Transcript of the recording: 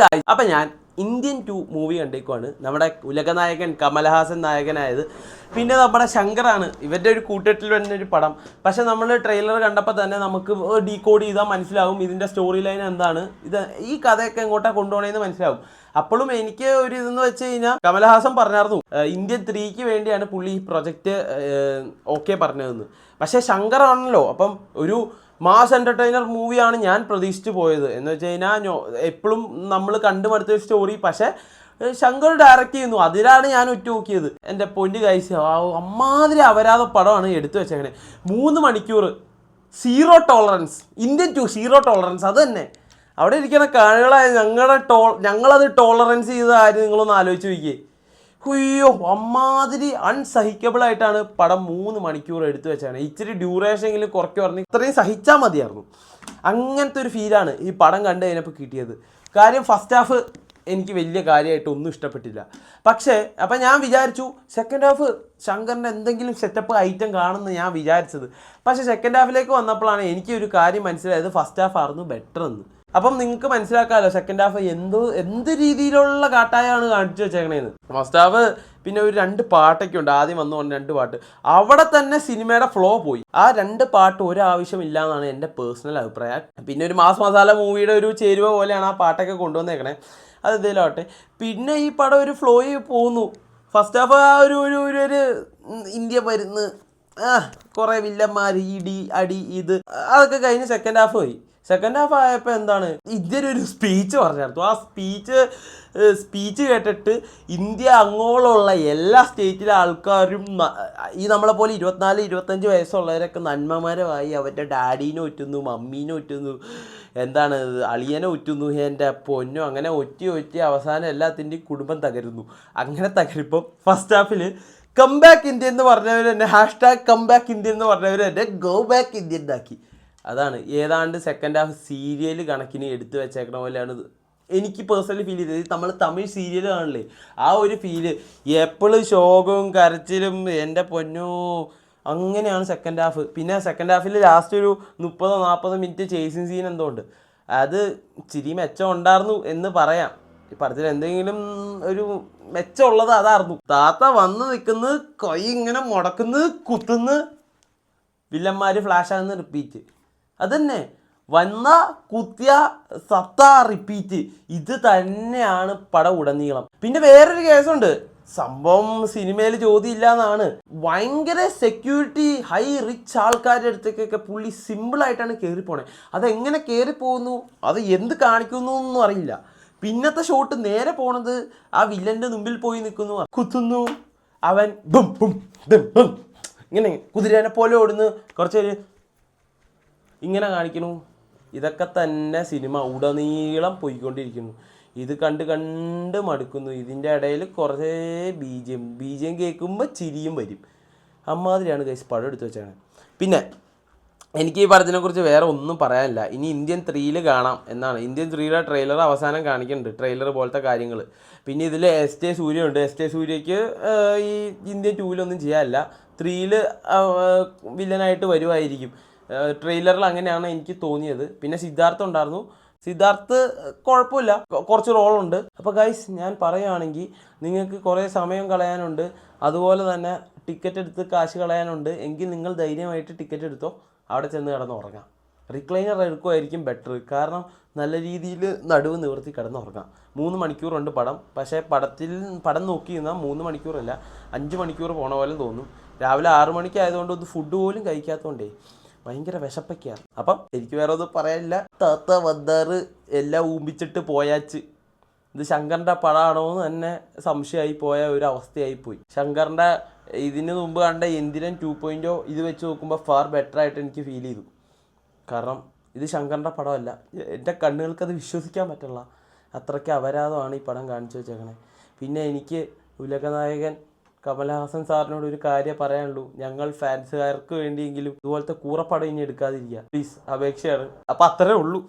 ഗായ് അപ്പം ഞാൻ ഇന്ത്യൻ ടു മൂവി കണ്ടേക്കുവാണ്. നമ്മുടെ ഉലകനായകൻ കമൽഹാസൻ നായകനായത്. പിന്നെ നമ്മുടെ ശങ്കറാണ്. ഇവരുടെ ഒരു കൂട്ടത്തിൽ തന്നെ ഒരു പടം. പക്ഷെ നമ്മൾ ട്രെയിലർ കണ്ടപ്പോൾ തന്നെ നമുക്ക് ഡീകോഡ് ചെയ്താൽ മനസ്സിലാവും ഇതിന്റെ സ്റ്റോറി ലൈൻ എന്താണ്. ഇത് ഈ കഥയൊക്കെ എങ്ങോട്ടാണ് കൊണ്ടുപോകണമെന്ന് മനസ്സിലാവും. അപ്പോഴും എനിക്ക് ഒരു ഇതെന്ന് വെച്ച് കഴിഞ്ഞാൽ കമൽഹാസൻ പറഞ്ഞായിരുന്നു "ഏഹ് ഇന്ത്യൻ ത്രീക്ക് വേണ്ടിയാണ് പുള്ളി ഈ പ്രൊജക്റ്റ് ഓക്കെ പറഞ്ഞതെന്ന്. പക്ഷേ ശങ്കറാണല്ലോ അപ്പം ഒരു മാസ് എന്റർടൈനർ മൂവിയാണ് ഞാൻ പ്രതീക്ഷിച്ചു പോയത്. എന്ന് വെച്ച് കഴിഞ്ഞാൽ എപ്പോഴും നമ്മൾ കണ്ടു മടുത്ത സ്റ്റോറി. പക്ഷേ ശങ്കർ ഡയറക്റ്റ് ചെയ്യുന്നു. അതിലാണ് ഞാൻ ഉറ്റുനോക്കിയത്. എന്റെ പൊന്നു കഴിച്ച അമ്മാതിരി അപരാധ പടമാണ് എടുത്തു വെച്ചേക്കണേ. മൂന്ന് മണിക്കൂർ zero tolerance Indian too zero tolerance അത് തന്നെ. അവിടെ ഇരിക്കുന്ന കാണികളായ ഞങ്ങളുടെ ടോ ഞങ്ങളത് ടോളറൻസ് ചെയ്ത കാര്യം നിങ്ങളൊന്ന് ആലോചിച്ച് നോക്കിയേ. അയ്യോ അമ്മാതിരി അൺസഹിക്കബിൾ ആയിട്ടാണ് പടം മൂന്ന് മണിക്കൂർ എടുത്തു വെച്ചാണ് ഇച്ചിരി ഡ്യൂറേഷൻ എങ്കിലും കുറയ്ക്ക് പറഞ്ഞ് ഇത്രയും സഹിച്ചാൽ മതിയായിരുന്നു. അങ്ങനത്തെ ഒരു ഫീലാണ് ഈ പടം കണ്ടു കഴിഞ്ഞപ്പോൾ കിട്ടിയത്. കാര്യം ഫസ്റ്റ് ഹാഫ് എനിക്ക് വലിയ കാര്യമായിട്ട് ഒന്നും ഇഷ്ടപ്പെട്ടില്ല. പക്ഷേ അപ്പം ഞാൻ വിചാരിച്ചു സെക്കൻഡ് ഹാഫ് ശങ്കറിന്റെ എന്തെങ്കിലും സെറ്റപ്പ് ഐറ്റം കാണുമെന്ന് ഞാൻ വിചാരിച്ചത്. പക്ഷേ സെക്കൻഡ് ഹാഫിലേക്ക് വന്നപ്പോഴാണ് എനിക്ക് ഒരു കാര്യം മനസ്സിലായത് ഫസ്റ്റ് ഹാഫ് ആയിരുന്നു ബെറ്റർ എന്ന്. അപ്പം നിങ്ങൾക്ക് മനസ്സിലാക്കാമല്ലോ സെക്കൻഡ് ഹാഫ് എന്തോ എന്ത് രീതിയിലുള്ള കാട്ടായാണ് കാണിച്ചു വെച്ചേക്കണേന്ന്. ഫസ്റ്റ് ഹാഫ് പിന്നെ ഒരു രണ്ട് പാട്ടൊക്കെ ഉണ്ട് ആദ്യം വന്നു പറഞ്ഞ രണ്ട് പാട്ട്. അവിടെ തന്നെ സിനിമയുടെ ഫ്ലോ പോയി. ആ രണ്ട് പാട്ട് ഒരാവശ്യമില്ല എന്നാണ് എന്റെ പേഴ്സണൽ അഭിപ്രായം. പിന്നെ ഒരു മാസ് മസാല മൂവിയുടെ ഒരു ചേരുവ പോലെയാണ് ആ പാട്ടൊക്കെ കൊണ്ടുവന്നേക്കണേ. അത് എന്തെങ്കിലും പിന്നെ ഈ പടം ഒരു ഫ്ലോയിൽ പോകുന്നു ഫസ്റ്റ് ഹാഫ് ആ ഒരു ഒരു ഒരു ഇന്ത്യ മരുന്ന് കുറേ വില്ലന്മാർ ഇടി അടി ഇത് അതൊക്കെ കഴിഞ്ഞ് സെക്കൻഡ് ഹാഫ് പോയി. സെക്കൻഡ് ഹാഫ് ആയപ്പോൾ എന്താണ്? ഇന്ത്യൻ ഒരു സ്പീച്ച് പറഞ്ഞു ആ സ്പീച്ച് സ്പീച്ച് കേട്ടിട്ട് ഇന്ത്യ അങ്ങോളമുള്ള എല്ലാ സ്റ്റേറ്റിലെ ആൾക്കാരും ഈ നമ്മളെ പോലെ ഇരുപത്തിനാല് ഇരുപത്തഞ്ച് വയസ്സുള്ളവരൊക്കെ നന്മമാരമായി അവരുടെ ഡാഡീനെ ഒറ്റുന്നു മമ്മീനെ ഒറ്റുന്നു എന്താണ് അളിയനെ ഒറ്റുന്നു എന്റെ പൊന്നു അങ്ങനെ ഒറ്റി ഒറ്റി അവസാനം എല്ലാത്തിന്റെയും കുടുംബം തകരുന്നു. അങ്ങനെ തകരിപ്പം ഫസ്റ്റ് ഹാഫിൽ കം ബാക്ക് ഇന്ത്യ എന്ന് പറഞ്ഞവർ തന്നെ ഹാഷ്ടാഗ് കം ബാക്ക് ഇന്ത്യ എന്ന് പറഞ്ഞവർ തന്നെ ഗോ ബാക്ക് ഇന്ത്യ ഉണ്ടാക്കി. അതാണ്. ഏതാണ്ട് സെക്കൻഡ് ഹാഫ് സീരിയൽ കണക്കിന് എടുത്തു വെച്ചേക്കണ പോലെയാണ് എനിക്ക് പേഴ്സണലി ഫീൽ ചെയ്തത്. നമ്മൾ തമിഴ് സീരിയൽ കാണില്ലേ? ആ ഒരു ഫീൽ എപ്പോഴും ശോകവും കരച്ചിലും എന്റെ പൊന്നോ അങ്ങനെയാണ് സെക്കൻഡ് ഹാഫ് പിന്നെ സെക്കൻഡ് ഹാഫിൽ ലാസ്റ്റ് ഒരു മുപ്പതോ നാൽപ്പതോ മിനിറ്റ് ചേസിങ് സീൻ എന്തോ ഉണ്ട് അത് ചിരി മെച്ചം ഉണ്ടായിരുന്നു എന്ന് പറയാം. ഈ എന്തെങ്കിലും ഒരു മെച്ചമുള്ളത് അതായിരുന്നു താത്ത വന്ന് നിൽക്കുന്നു കൈ ഇങ്ങനെ മുടക്കുന്നു കുത്തുന്നു. വില്ലന്മാർ ഫ്ലാഷ് ആകുന്ന റിപ്പീറ്റ് അതന്നെ. വന്ന കുത്തിയ സത്ത റിപ്പീറ്റ്. ഇത് തന്നെയാണ് പടം ഉടനീളം. പിന്നെ വേറൊരു കേസുണ്ട്. സംഭവം സിനിമയിൽ ചോദ്യമില്ല എന്നാണ് ഭയങ്കര സെക്യൂരിറ്റി ഹൈ റിച്ച് ആൾക്കാരുടെ അടുത്തേക്കൊക്കെ പുള്ളി സിമ്പിളായിട്ടാണ് കയറിപ്പോണേ അതെങ്ങനെ കയറിപ്പോകുന്നു അത് എന്ത് കാണിക്കുന്നു എന്നും അറിയില്ല. പിന്നത്തെ ഷോട്ട് നേരെ പോണത് ആ വില്ലന്റെ മുമ്പിൽ പോയി നിൽക്കുന്നു. കുത്തുന്നു. അവൻ ബും ബും ബും ബും. ഇങ്ങനെ കുതിരേനെ പോലെ ഓടുന്നു. കുറച്ചൊരു ഇങ്ങനെ കാണിക്കുന്നു. ഇതൊക്കെ തന്നെ സിനിമ ഉടനീളം പോയിക്കൊണ്ടിരിക്കുന്നു. ഇത് കണ്ട് കണ്ട് മടുക്കുന്നു. ഇതിന്റെ ഇടയിൽ കുറേ ബീജം ബീജം കേൾക്കുമ്പോൾ ചിരിയും വരും. അമ്മാതിരിയാണ് കൈസ് പടം എടുത്തു വെച്ചാണ് പിന്നെ എനിക്ക് ഈ പടത്തിനെ കുറിച്ച് വേറെ ഒന്നും പറയാനില്ല. ഇനി ഇന്ത്യൻ ത്രീയിൽ കാണാം എന്നാണ്. ഇന്ത്യൻ ത്രീയുടെ ട്രെയിലർ അവസാനം കാണിക്കുന്നുണ്ട് ട്രെയിലർ പോലത്തെ കാര്യങ്ങൾ പിന്നെ ഇതിൽ എസ് ടെ സൂര്യ ഉണ്ട്. എസ് ടെ സൂര്യയ്ക്ക് ഈ ഇന്ത്യൻ ടൂവിലൊന്നും ചെയ്യാനില്ല. ത്രീയിൽ വില്ലനായിട്ട് വരുമായിരിക്കും ട്രെയിലറിൽ അങ്ങനെയാണ് എനിക്ക് തോന്നിയത്. പിന്നെ സിദ്ധാർത്ഥ ഉണ്ടായിരുന്നു. സിദ്ധാർത്ഥ് കുഴപ്പമില്ല. കുറച്ച് റോളുണ്ട് അപ്പോൾ ഗൈസ് ഞാൻ പറയുകയാണെങ്കിൽ നിങ്ങൾക്ക് കുറേ സമയം കളയാനുണ്ട്. അതുപോലെ തന്നെ ടിക്കറ്റ് എടുത്ത് കാശ് കളയാനുണ്ട്. എങ്കിൽ നിങ്ങൾ ധൈര്യമായിട്ട് ടിക്കറ്റ് എടുത്തോ. അവിടെ ചെന്ന് കിടന്ന് ഉറങ്ങാം. റിക്ലൈനർ എടുക്കുമായിരിക്കും ബെറ്റർ കാരണം നല്ല രീതിയിൽ നടുവ് നിവർത്തി കിടന്ന് ഉറങ്ങാം. മൂന്ന് മണിക്കൂറുണ്ട് പടം. പക്ഷേ പടത്തിൽ പടം നോക്കി നിന്നാൽ മൂന്ന് മണിക്കൂറല്ല അഞ്ച് മണിക്കൂർ പോണ പോലെ തോന്നും. രാവിലെ ആറ് മണിക്ക് ആയതുകൊണ്ട് ഒന്ന് ഫുഡ് പോലും കഴിക്കാത്തതുകൊണ്ടേ ഭയങ്കര വിശപ്പൊക്കെയാണ്. അപ്പം എനിക്ക് വേറെ ഒന്നും പറയാനില്ല. താത്ത വന്നാറ് എല്ലാം ഊമ്പിച്ചിട്ട് പോയാച്ച്. ഇത് ശങ്കറിന്റെ പടമാണോ എന്ന് തന്നെ സംശയമായി പോയ ഒരു അവസ്ഥയായി പോയി. ശങ്കറിന്റെ ഇതിന് മുമ്പ് കണ്ട എന്തിനും ടു പോയിന്റോ ഇത് വെച്ച് നോക്കുമ്പോൾ ഫാർ ബെറ്റർ ആയിട്ട് എനിക്ക് ഫീൽ ചെയ്തു. കാരണം ഇത് ശങ്കറിന്റെ പടമല്ല എന്റെ കണ്ണുകൾക്ക് അത് വിശ്വസിക്കാൻ പറ്റില്ല. അത്രയ്ക്ക് അപരാധമാണ് ഈ പടം കാണിച്ചു വെച്ചേക്കണേ. പിന്നെ എനിക്ക് ഉലകനായകൻ കമലഹാസൻ സാറിനോട് ഒരു കാര്യം പറയാനുള്ളൂ. ഞങ്ങൾ ഫാൻസുകാർക്ക് വേണ്ടിയെങ്കിലും ഇതുപോലത്തെ കൂറപ്പടം ഇനി എടുക്കാതിരിക്കുക. പ്ലീസ് അപേക്ഷയാണ്. അപ്പം അത്രേ ഉള്ളൂ.